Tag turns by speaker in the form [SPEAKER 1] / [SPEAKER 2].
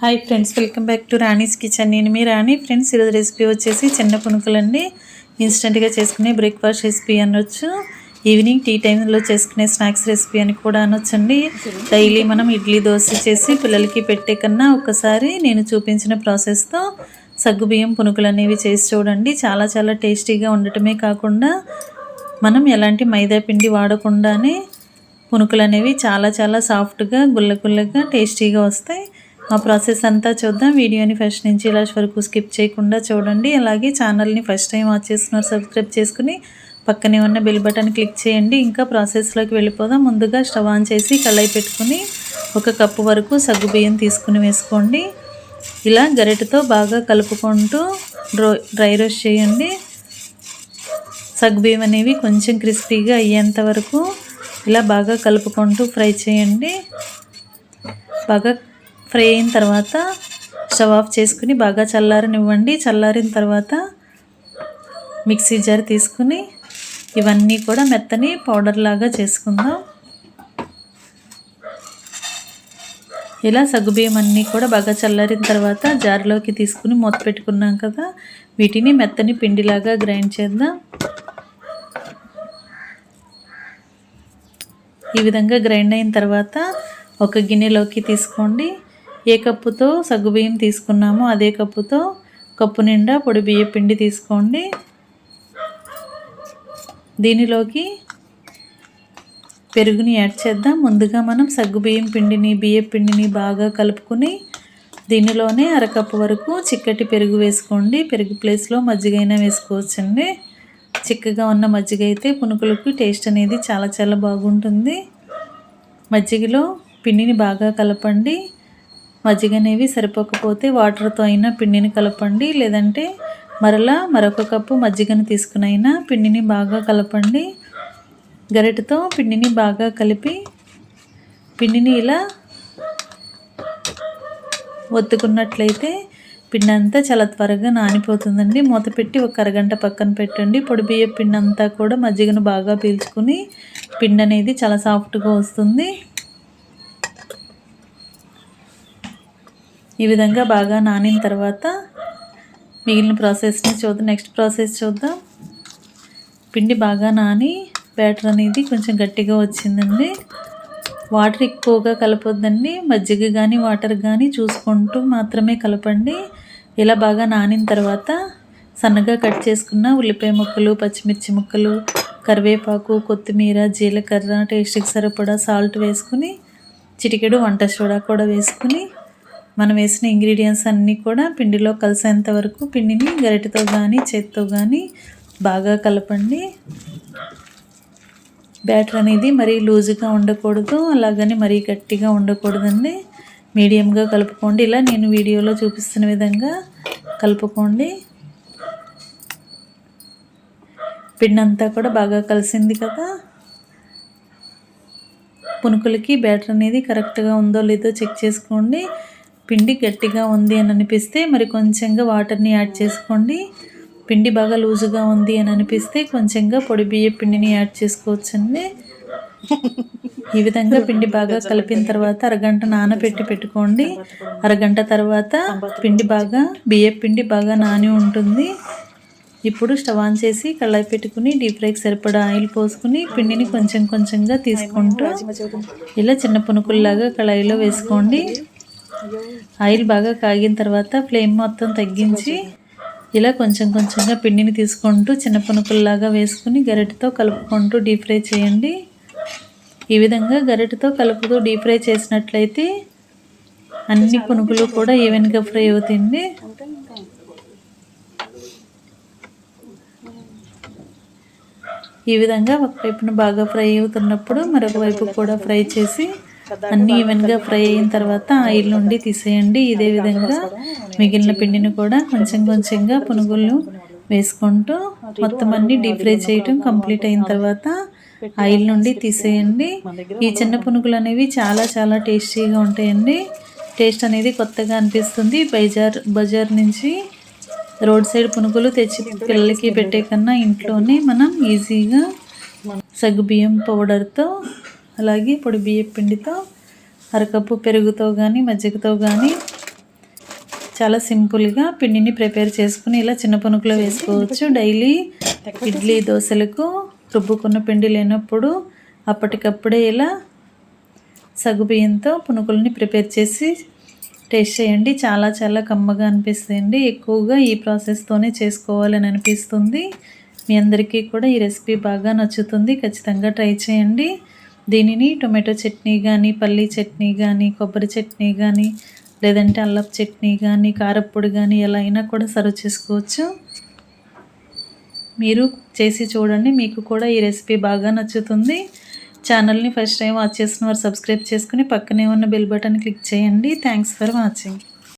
[SPEAKER 1] Hi friends welcome back to Rani's kitchen నేను మీ రాణి friends ఈరోజు రెసిపీ వచ్చేసి చిన్న పునుకులండి. ఇన్స్టెంట్గా చేసుకునే బ్రేక్ఫాస్ట్ రెసిపీ అనొచ్చు. ఈవినింగ్ టీ టైంలో చేసుకునే స్నాక్స్ రెసిపీ అని కూడా అనొచ్చండి. డైలీ మనం ఇడ్లీ దోశ చేసి పిల్లలకి పెట్టే కన్నా ఒకసారి నేను చూపించిన ప్రాసెస్తో సగ్గుబియ్యం పునుకులు అనేవి చేసి చూడండి. చాలా చాలా టేస్టీగా ఉండటమే కాకుండా మనం ఎలాంటి మైదా పిండి వాడకుండానే పునుకులు అనేవి చాలా చాలా సాఫ్ట్గా గుల్ల గుల్లగా టేస్టీగా వస్తాయి. ఆ ప్రాసెస్ అంతా చూద్దాం. వీడియోని ఫస్ట్ నుంచి లాస్ట్ వరకు స్కిప్ చేయకుండా చూడండి. అలాగే ఛానల్ని ఫస్ట్ టైం వాచ్ చేస్తున్నారు సబ్స్క్రైబ్ చేసుకుని పక్కనే ఉన్న బెల్ బటన్ క్లిక్ చేయండి. ఇంకా ప్రాసెస్లోకి వెళ్ళిపోదాం. ముందుగా స్టవ్ ఆన్ చేసి కళాయి పెట్టుకుని ఒక కప్పు వరకు సగ్గు బియ్యం తీసుకుని వేసుకోండి. ఇలా గరిటతో బాగా కలుపుకుంటూ డ్రై రోస్ట్ చేయండి. సగ్గుబియ్యం అనేవి కొంచెం క్రిస్పీగా అయ్యేంత వరకు ఇలా బాగా కలుపుకుంటూ ఫ్రై చేయండి. బాగా ఫ్రై అయిన తర్వాత స్టవ్ ఆఫ్ చేసుకుని బాగా చల్లారనివ్వండి. చల్లారిన తర్వాత మిక్సీ జార్ తీసుకుని ఇవన్నీ కూడా మెత్తని పౌడర్ లాగా చేసుకుందాం. ఇలా సగ్గుబియ్యం అన్నీ కూడా బాగా చల్లారిన తర్వాత జార్లోకి తీసుకుని మూత పెట్టుకున్నాం కదా వీటిని మెత్తని పిండిలాగా గ్రైండ్ చేద్దాం. ఈ విధంగా గ్రైండ్ అయిన తర్వాత ఒక గిన్నెలోకి తీసుకోండి. ఏ కప్పుతో సగ్గుబియ్యం తీసుకున్నామో అదే కప్పుతో కప్పు నిండా పొడి బియ్య పిండి తీసుకోండి. దీనిలోకి పెరుగుని యాడ్ చేద్దాం. ముందుగా మనం సగ్గుబియ్యం పిండిని బియ్య పిండిని బాగా కలుపుకొని దీనిలోనే అరకప్పు వరకు చిక్కటి పెరుగు వేసుకోండి. పెరుగు ప్లేస్లో మజ్జిగైనా వేసుకోవచ్చండి. చిక్కగా ఉన్న మజ్జిగ అయితే పునుకులకు టేస్ట్ అనేది చాలా చాలా బాగుంటుంది. మజ్జిగలో పిండిని బాగా కలపండి. మజ్జిగ అనేవి సరిపోకపోతే వాటర్తో అయినా పిండిని కలపండి. లేదంటే మరలా మరొక కప్పు మజ్జిగను తీసుకునైనా పిండిని బాగా కలపండి. గరిటతో పిండిని బాగా కలిపి పిండిని ఇలా ఒత్తుకున్నట్లయితే పిండి అంతా చాలా త్వరగా నానిపోతుందండి. మూత పెట్టి ఒక అరగంట పక్కన పెట్టండి. పొడి బియ్య పిండి అంతా కూడా మజ్జిగను బాగా పీల్చుకుని పిండి అనేది చాలా సాఫ్ట్గా వస్తుంది. ఈ విధంగా బాగా నానిన తర్వాత మిగిలిన ప్రాసెస్ని చూద్దాం. నెక్స్ట్ ప్రాసెస్ చూద్దాం. పిండి బాగా నాని బ్యాటర్ అనేది కొంచెం గట్టిగా వచ్చిందండి. వాటర్ ఎక్కువగా కలపొద్దండి. మజ్జిగ కానీ వాటర్ కానీ చూసుకుంటూ మాత్రమే కలపండి. ఇలా బాగా నానిన తర్వాత సన్నగా కట్ చేసుకున్న ఉల్లిపాయ ముక్కలు పచ్చిమిర్చి ముక్కలు కరివేపాకు కొత్తిమీర జీలకర్ర టేస్ట్కి సరిపడా సాల్ట్ వేసుకుని చిటికెడు వంట సోడా కూడా వేసుకుని మనం వేసిన ఇంగ్రీడియంట్స్ అన్నీ కూడా పిండిలో కలిసేంత వరకు పిండిని గరిటెతో కానీ చేత్తో కానీ బాగా కలపండి. బ్యాటర్ అనేది మరీ లూజుగా ఉండకూడదు అలాగని మరీ గట్టిగా ఉండకూడదండి. మీడియంగా కలుపుకోండి. ఇలా నేను వీడియోలో చూపిస్తున్న విధంగా కలుపుకోండి. పిండి అంతా కూడా బాగా కలిసింది కదా. పునుకులకి బ్యాటర్ అనేది కరెక్ట్గా ఉందో లేదో చెక్ చేసుకోండి. పిండి గట్టిగా ఉంది అని అనిపిస్తే మరి కొంచెంగా వాటర్ని యాడ్ చేసుకోండి. పిండి బాగా లూజుగా ఉంది అని అనిపిస్తే కొంచెంగా పొడి బియ్య పిండిని యాడ్ చేసుకోవచ్చండి. ఈ విధంగా పిండి బాగా కలిపిన తర్వాత అరగంట నానబెట్టి పెట్టుకోండి. అరగంట తర్వాత పిండి బాగా బియ్య పిండి బాగా నాని ఉంటుంది. ఇప్పుడు స్టవ్ ఆన్ చేసి కళ్ళాయి పెట్టుకుని డీప్ ఫ్రైకి సరిపడా ఆయిల్ పోసుకుని పిండిని కొంచెం కొంచెంగా తీసుకుంటూ ఇలా చిన్న పునుకుల్లాగా కళాయిలో వేసుకోండి. ఆయిల్ బాగా కాగిన తర్వాత ఫ్లేమ్ మొత్తం తగ్గించి ఇలా కొంచెం కొంచెంగా పిండిని తీసుకుంటూ చిన్న పునుకుల్లాగా వేసుకుని గరిటతో కలుపుకుంటూ డీప్ ఫ్రై చేయండి. ఈ విధంగా గరిటతో కలుపుతూ డీప్ ఫ్రై చేసినట్లయితే అన్ని పునుకులు కూడా ఈవెన్గా ఫ్రై అవుతుంది ఈ విధంగా ఒక వైపున బాగా ఫ్రై అవుతున్నప్పుడు మరొక వైపు కూడా ఫ్రై చేసి అన్నీ ఈవెన్గా ఫ్రై అయిన తర్వాత ఆయిల్ నుండి తీసేయండి. ఇదే విధంగా మిగిలిన పిండిని కూడా కొంచెం కొంచెంగా పునుగులు వేసుకుంటూ మొత్తం అన్ని డీప్ ఫ్రై చేయటం కంప్లీట్ అయిన తర్వాత ఆయిల్ నుండి తీసేయండి. ఈ చిన్న పునుగులు అనేవి చాలా చాలా టేస్టీగా ఉంటాయండి. టేస్ట్ అనేది కొత్తగా అనిపిస్తుంది. బైజార్ బజార్ నుంచి రోడ్ సైడ్ పునుగులు తెచ్చి పిల్లలకి పెట్టే కన్నా ఇంట్లోనే మనం ఈజీగా సగ్గుబియ్యం పౌడర్తో అలాగే పొడి బియ్య పిండితో అరకప్పు పెరుగుతో కానీ మజ్జిగతో కానీ చాలా సింపుల్గా పిండిని ప్రిపేర్ చేసుకుని ఇలా చిన్న పునుకులో వేసుకోవచ్చు. డైలీ ఇడ్లీ దోశలకు రుబ్బుకున్న పిండి లేనప్పుడు అప్పటికప్పుడే ఇలా సగ్గుబియ్యంతో పునుకుల్ని ప్రిపేర్ చేసి టేస్ట్ చేయండి. చాలా చాలా కమ్మగా అనిపిస్తుంది. ఎక్కువగా ఈ ప్రాసెస్తోనే చేసుకోవాలని అనిపిస్తుంది. మీ అందరికీ కూడా ఈ రెసిపీ బాగా నచ్చుతుంది. ఖచ్చితంగా ట్రై చేయండి. దీనిని టొమాటో చట్నీ కానీ పల్లీ చట్నీ కానీ కొబ్బరి చట్నీ కానీ లేదంటే అల్లపు చట్నీ కానీ కారప్పొడి కానీ ఎలా అయినా కూడా సర్వ్ చేసుకోవచ్చు. మీరు చేసి చూడండి మీకు కూడా ఈ రెసిపీ బాగా నచ్చుతుంది. ఛానల్ని ఫస్ట్ టైం వాచ్ చేసిన వారు సబ్స్క్రైబ్ చేసుకుని పక్కనే ఉన్న బెల్ బటన్ క్లిక్ చేయండి. Thanks for watching.